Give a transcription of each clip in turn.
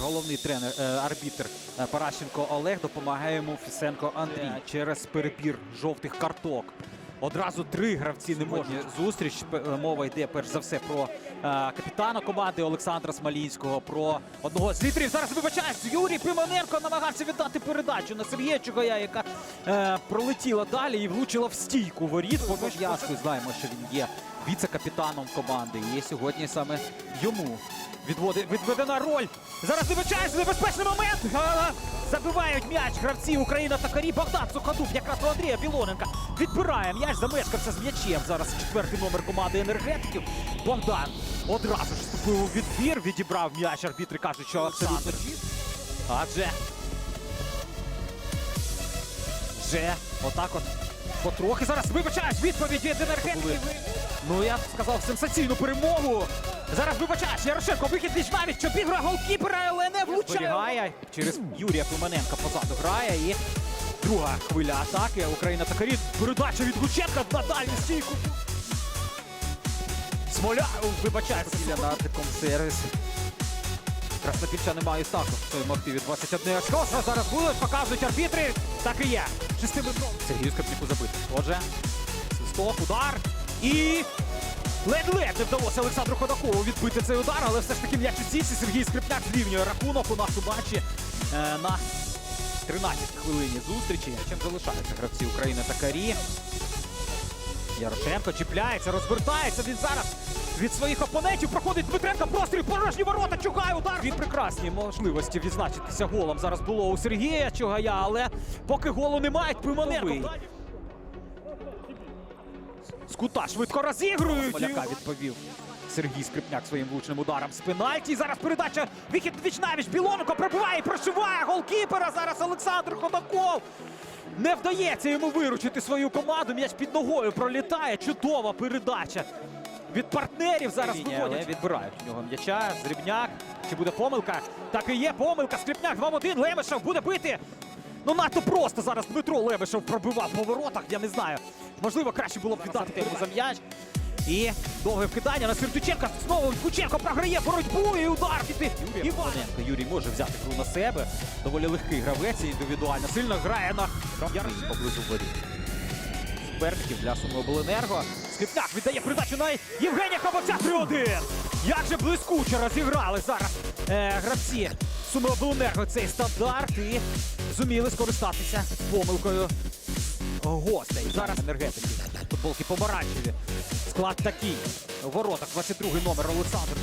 головний тренер, е, арбітр е, Паращенко Олег допомагає йому Фісенко Андрій Е, через перебір жовтих карток. Одразу три гравці не можуть зустріч. Е, Мова йде перш за все про е, капітана команди Олександра Смолінського, про одного з лідерів. Зараз вибачаюсь, Юрій Пимоненко намагався віддати передачу на Сергія Чугая, яка е, пролетіла далі і влучила в стійку воріт. По пов'язку знаємо, що він є віце-капітаном команди. І сьогодні саме йому відводи, відведена роль. Зараз вибачаюсь, небезпечний момент. Забивають м'яч гравці Україна та Карі. Богдан Сухадуб якраз у Андрія Білоненка відбирає м'яч, замешкався з м'ячем. Зараз четвертий номер команди енергетиків. Богдан одразу ж вступив у відбір, відібрав м'яч. Арбітри кажуть, що абсолютно чист. Адже вже отак от потрохи. Зараз вибачаюсь, відповідь від енергетиків. Ну я б сказав сенсаційну перемогу. Зараз вибачаюсь, Ярошенко, вихід ліж навіть, що бігра голкіпера, але не влучає. Зберігає через Юрія Пиманенка позаду грає і друга хвиля атаки. Україна та Каріт. Передача від Лученка на дальню стійку. Смоля, вибачається, на артиком сервіс. Краснопільчани мають також в своєму активі 21 очко. Що зараз будуть, показують арбітри. Так і є. Шестиметровий. Сергію Скрипніку забити. Отже, свисток, удар. І ледь-ледь не вдалося Олександру Ходакову відбити цей удар, але все ж таки м'яч у сітці. Сергій Скрипняк зрівнює рахунок у нашому матчі е, на 13 хвилині зустрічі. Чим залишаються гравці України та Карі. Ярошенко чіпляється, розвертається. Він зараз від своїх опонентів проходить Дмитренко. Простріл, порожні ворота, Чугай, удар. Дві прекрасні можливості відзначитися голом. Зараз було у Сергія Чугая, але поки голу немає, Пимоненко. З кута швидко розігрують. Поляка відповів. Сергій Скрипняк своїм влучним ударом з пенальті. Зараз передача вихід Вічнавіч. Білоненко пробиває і прошиває голкіпера. Зараз Олександр Ходаков. Не вдається йому виручити свою команду. М'яч під ногою пролітає. Чудова передача. Від партнерів зараз виходять. Відбирають у нього м'яча. Зрібняк. Чи буде помилка? Так і є помилка. Скрипняк 2 в 1. Лемешев буде бити. Ну надто просто зараз Дмитро Лемешев пробивав по воротах. Я не знаю. Можливо, краще було б віддати йому за м'яч. І довге вкидання на Сердюченка. Знову Кученко програє боротьбу і удар піти. Іваненко Юрій може взяти гру на себе. Доволі легкий гравець і індивідуально. Сильно грає на Ярмін поблизу воріт. Суперників для Сумиобленерго. Скрипняк віддає передачу на Євгенія Кабаця 3-1. Як же блискуче розіграли зараз е, гравці Сумиобленерго цей стандарт і зуміли скористатися помилкою гостей. Зараз енергетики. Футболки помаранчеві. Склад такий. У воротах 22 номер Олександр.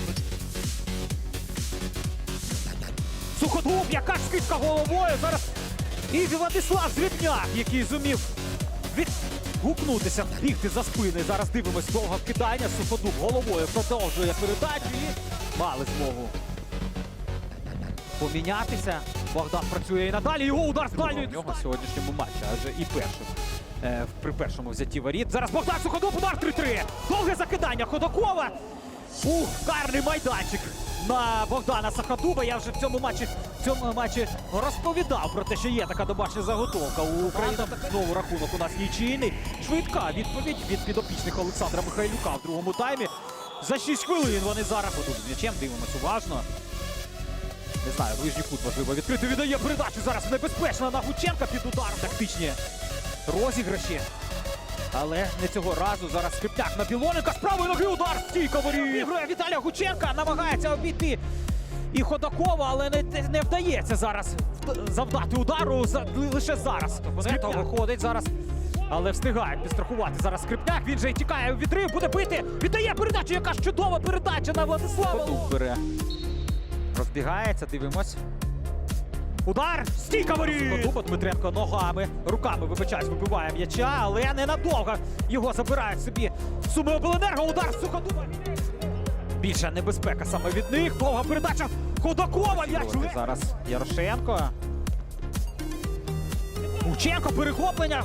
Суходуб, яка скидка головою. Зараз і Владислав Зрібняк, який зумів відгукнутися, бігти за спини. Зараз дивимось довго вкидання. Суходуб головою продовжує передачу і мали змогу помінятися. Богдан працює і надалі. Його удар з дальньої. Нього в сьогоднішнььому матчі, адже і першим. е, При першому взятті воріт. Зараз Богдан Суходуб, удар 3-3. Довге закидання Ходакова. Ух, карний майданчик на Богдана Сахадуба. Я вже в цьому матчі в цьому матчі розповідав про те, що є така домашня заготовка у України. Знову рахунок у нас нічийний. Швидка відповідь від підопічних Олександра Михайлюка в другому таймі. За 6 хвилин вони зараз отут з м'ячем дивимось уважно. Не знаю, ближній кут можливо відкрити. Віддає передачу зараз небезпечно на Гученка під ударом. Тактичні розіграші. Але не цього разу зараз скриптяк на Білоненка. З правої ноги удар стійко воріт. Грає Віталія Гученка. Намагається обійти і Ходакова, але не, не вдається зараз завдати удару за, лише зараз. Скриптяк виходить зараз. Але встигає підстрахувати зараз скрипняк. Він же й тікає у відрив, буде бити. Віддає передачу. Яка ж чудова передача на Владислава. бере. Розбігається, дивимось. Удар! Стійка воріт! Дмитренко ногами, руками, вибачаюсь, вибиває м'яча, але ненадовго його забирають собі. Суми обленерго, удар суходуба. Більша небезпека саме від них. Довга передача Ходакова. М'яч зараз Ярошенко. Мученко перехоплення.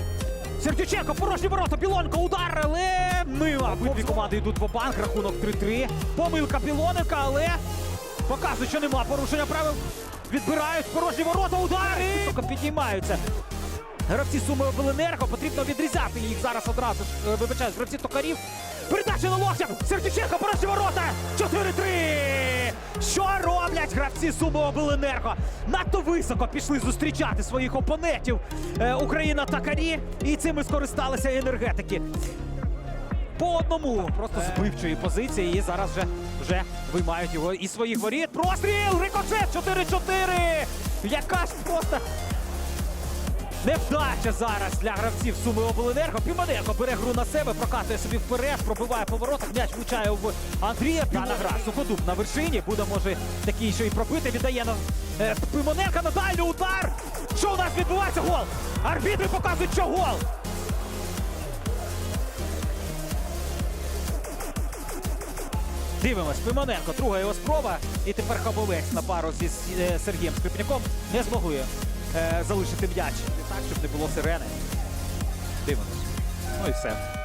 Сердюченко, порожні ворота, Білоненко, удар, але мила. Обидві команди йдуть в банк рахунок 3-3. Помилка Білоненка, але показують, що нема порушення правил. Відбирають порожні ворота, удари! Високо піднімаються. Гравці Суми Обленерго, потрібно відрізати їх зараз одразу. Е, гравці токарів. Передача на локтя! Сердюченко, порожні ворота! 4-3! Що роблять гравці Суми Обленерго? Надто високо пішли зустрічати своїх опонентів. Е, Україна Такарі. І цим і скористалися енергетики. По одному, просто з вбивчої позиції. І зараз вже, вже виймають його із своїх воріт. Простріл! Рикошет 4-4! Яка ж просто Невдача зараз для гравців Суми Обленерго. Піманенко бере гру на себе, прокатує собі вперед, пробиває поворотах, м'яч влучає в Андрія. П'яна гра. Суходуб на вершині. Буде може такий, що і пробити. Віддає на е, Пимоненка на дальній удар. Що у нас відбувається? Гол! Арбітри показують, що гол! Дивимось, Пимоненко, друга його спроба. І тепер Хабовець на пару зі е, Сергієм Скрипняком не змогли е, залишити м'яч. Так, щоб не було сирени. Дивимось. Ну і все.